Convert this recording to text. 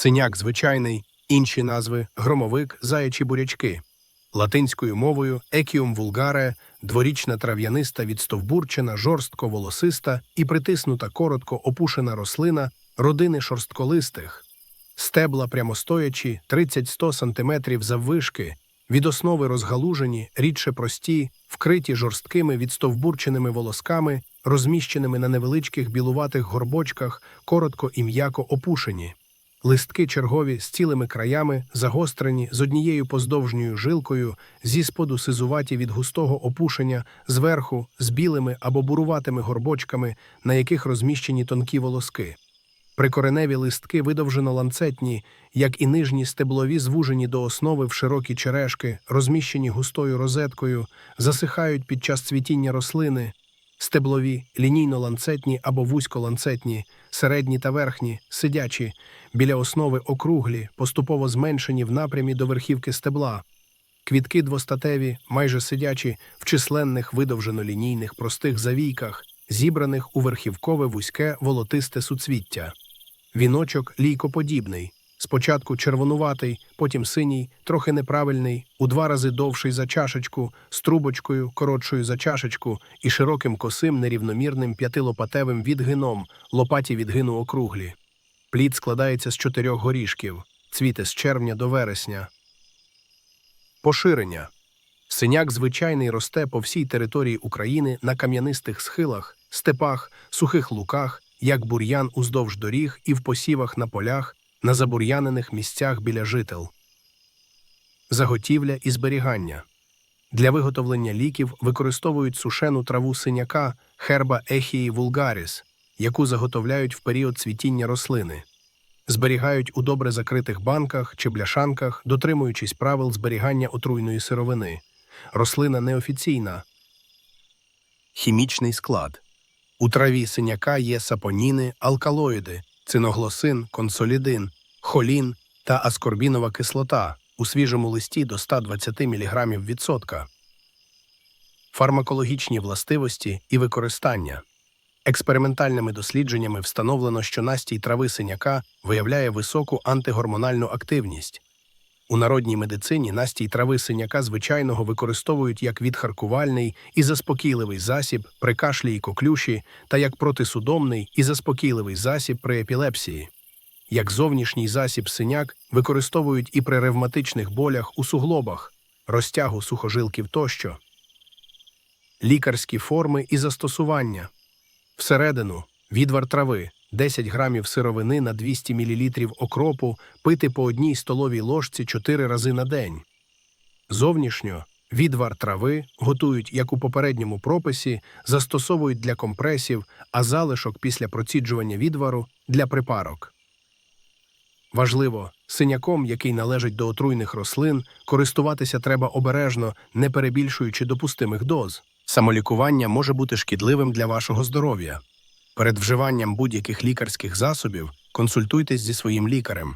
синяк звичайний, інші назви громовик, заячі бурячки. Латинською мовою екіум вулгаре, дворічна трав'яниста відстовбурчена, жорстко волосиста і притиснута коротко опушена рослина родини шорстколистих. Стебла прямостоячі 30-100 см заввишки, від основи розгалужені, рідше прості, вкриті жорсткими відстовбурченими волосками, розміщеними на невеличких білуватих горбочках, коротко і м'яко опушені. Листки чергові з цілими краями, загострені, з однією поздовжньою жилкою, зі споду сизуваті від густого опушення, зверху з білими або буруватими горбочками, на яких розміщені тонкі волоски. Прикореневі листки видовжено ланцетні, як і нижні стеблові звужені до основи в широкі черешки, розміщені густою розеткою, засихають під час цвітіння рослини, стеблові, лінійно-ланцетні або вузько-ланцетні, середні та верхні, сидячі, біля основи округлі, поступово зменшені в напрямі до верхівки стебла. Квітки двостатеві, майже сидячі, в численних видовжено-лінійних простих завійках, зібраних у верхівкове вузьке волотисте суцвіття. Віночок лійкоподібний, спочатку червонуватий, потім синій, трохи неправильний, у два рази довший за чашечку, з трубочкою, коротшою за чашечку і широким косим нерівномірним п'ятилопатевим відгином, лопаті відгину округлі. Плід складається з чотирьох горішків, цвіте з червня до вересня. Поширення. Синяк звичайний росте по всій території України на кам'янистих схилах, степах, сухих луках, як бур'ян уздовж доріг і в посівах на полях, на забур'янених місцях біля жител. Заготівля і зберігання. Для виготовлення ліків використовують сушену траву синяка херба ехії вулгаріс, яку заготовляють в період цвітіння рослини. Зберігають у добре закритих банках чи бляшанках, дотримуючись правил зберігання отруйної сировини. Рослина неофіційна. Хімічний склад. У траві синяка є сапоніни, алкалоїди, циноглосин, консолідин, холін та аскорбінова кислота у свіжому листі до 120 мг відсотка. Фармакологічні властивості і використання. Експериментальними дослідженнями встановлено, що настій трави синяка виявляє високу антигормональну активність. У народній медицині настій трави синяка звичайного використовують як відхаркувальний і заспокійливий засіб при кашлі і коклюші та як протисудомний і заспокійливий засіб при епілепсії. Як зовнішній засіб синяк використовують і при ревматичних болях у суглобах, розтягу сухожилків тощо. Лікарські форми і застосування. Всередину відвар трави 10 грамів сировини на 200 мл окропу пити по одній столовій ложці 4 рази на день. Зовнішньо відвар трави готують, як у попередньому прописі, застосовують для компресів, а залишок після проціджування відвару для припарок. Важливо, синяком, який належить до отруйних рослин, користуватися треба обережно, не перебільшуючи допустимих доз. Самолікування може бути шкідливим для вашого здоров'я. Перед вживанням будь-яких лікарських засобів консультуйтесь зі своїм лікарем.